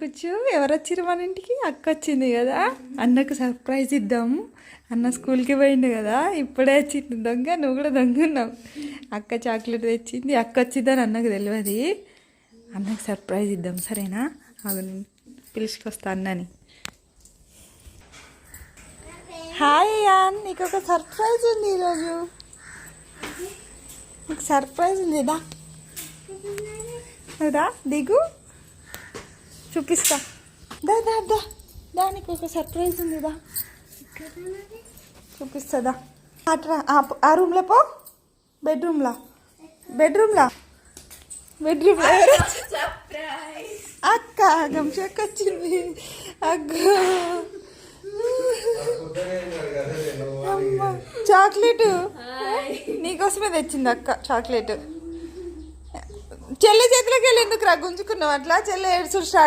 కూర్చో ఎవరు మన ఇంటికి అక్క వచ్చింది కదా. అన్నకు సర్ప్రైజ్ ఇద్దాము అన్న స్కూల్కి పోయిండు కదా. ఇప్పుడే వచ్చింది దొంగ నువ్వు కూడా దొంగ ఉన్నావు. అక్క చాక్లెట్ తెచ్చింది అక్క వచ్చిందని అన్నకు తెలియదు. అన్నకు సర్ప్రైజ్ ఇద్దాం సరేనా? అవి పిలుచుకొస్తా అన్నని. హాయ్ యాన్ నీకు ఒక సర్ప్రైజ్ ఉంది ఈరోజు. నీకు సర్ప్రైజ్ ఉంది. దా. దిగు. చూపిస్తా. దా దా దా. దానికి ఒక సర్ప్రైజ్ ఉంది దా. చూపిస్తుందా అట్రా ఆ- రూమ్లో పో. బెడ్రూమ్లా బెడ్రూమ్లా బెడ్రూమ్లో అక్క గంషక్ వచ్చింది. అక్క. చాక్లెట్. నీకోసమే తెచ్చింది అక్క చాక్లెట్. చెల్లె చేతిలోకి వెళ్ళి ఎందుకు రా గుంజుకున్నావు? అట్లా చెల్లె ఏడుచుడు స్టార్ట్